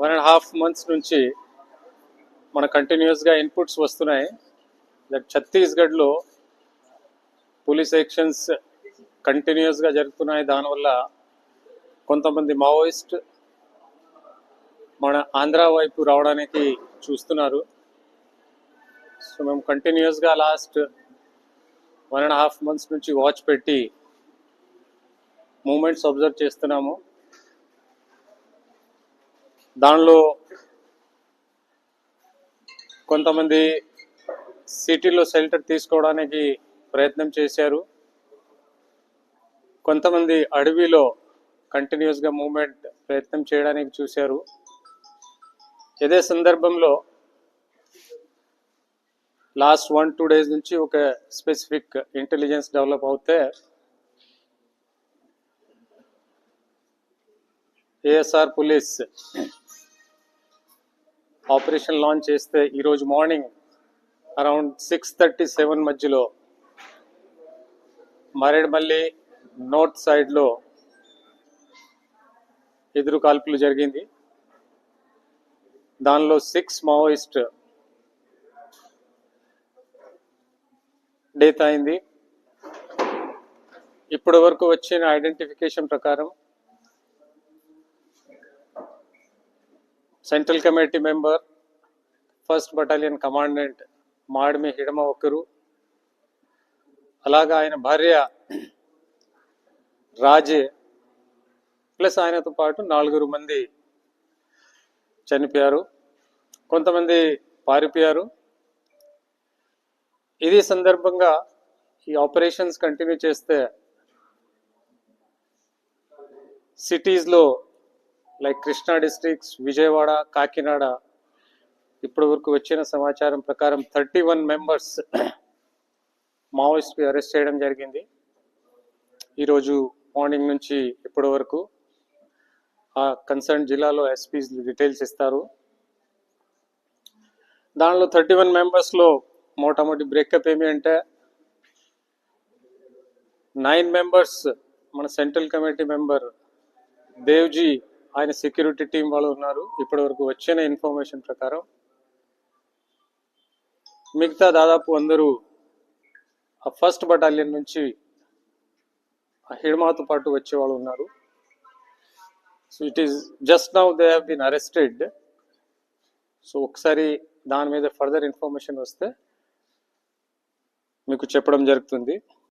One and half months నుంచి మన కంటిన్యూస్గా ఇన్పుట్స్ వస్తున్నాయి. దట్ ఛత్తీస్గఢ్లో పోలీస్ యాక్షన్స్ కంటిన్యూస్గా జరుగుతున్నాయి. దానివల్ల కొంతమంది మావోయిస్ట్ మన ఆంధ్ర వైపు రావడానికి చూస్తున్నారు. సో మేము కంటిన్యూస్గా last one and half months నుంచి వాచ్ పెట్టి మూమెంట్స్ అబ్జర్వ్ చేస్తున్నాము. దానిలో కొంతమంది సిటీలో షెల్టర్ తీసుకోవడానికి ప్రయత్నం చేశారు. కొంతమంది అడవిలో కంటిన్యూస్గా మూమెంట్ ప్రయత్నం చేయడానికి చూశారు. ఇదే సందర్భంలో లాస్ట్ వన్ టూ డేస్ నుంచి ఒక స్పెసిఫిక్ ఇంటెలిజెన్స్ డెవలప్ అవుతే ఏఎస్ఆర్ పోలీస్ ఆపరేషన్ లాంచ్ చేస్తే ఈరోజు morning around six thirty seven మధ్యలో మారేడుమల్లి నార్త్ సైడ్లో ఎదురు కాల్పులు జరిగింది. దానిలో సిక్స్ మావోయిస్ట్ డెత్ అయింది. ఇప్పటి వరకు వచ్చిన ఐడెంటిఫికేషన్ ప్రకారం central committee member first battalion commandant Madvi Hidma ఒకరు అలాగా ఆయన భార్య రాజే ప్లస్ ఆయనతో పాటు నాలుగురు మంది చనిపోయారు. కొంతమంది పారిపోయారు. ఇది సందర్భంగా ఈ ఆపరేషన్స్ కంటిన్యూ చేస్తే సిటీస్లో లైక్ కృష్ణా డిస్ట్రిక్ట్స్ విజయవాడ కాకినాడ. ఇప్పటి వరకు వచ్చిన సమాచారం ప్రకారం థర్టీ వన్ మెంబర్స్ మావోయిస్ట్కి అరెస్ట్ చేయడం జరిగింది. ఈరోజు మార్నింగ్ నుంచి ఇప్పటి వరకు ఆ కన్సర్న్ జిల్లాలో ఎస్పీస్ డీటెయిల్స్ ఇస్తారు. దానిలో థర్టీ వన్ మెంబర్స్లో మోటామోటి బ్రేకప్ ఏమి అంటే నైన్ మెంబర్స్ మన సెంట్రల్ కమిటీ మెంబర్ దేవ్జీ ఆయన సెక్యూరిటీ టీం వాళ్ళు ఉన్నారు. ఇప్పటి వరకు వచ్చిన ఇన్ఫర్మేషన్ ప్రకారం మిగతా దాదాపు అందరూ ఆ ఫస్ట్ బటాలియన్ నుంచి ఆ హిడ్మాతో పాటు వచ్చే వాళ్ళు ఉన్నారు. So it is just now they have been arrested so ఒకసారి దాని మీద ఫర్దర్ ఇన్ఫర్మేషన్ వస్తే మీకు చెప్పడం జరుగుతుంది.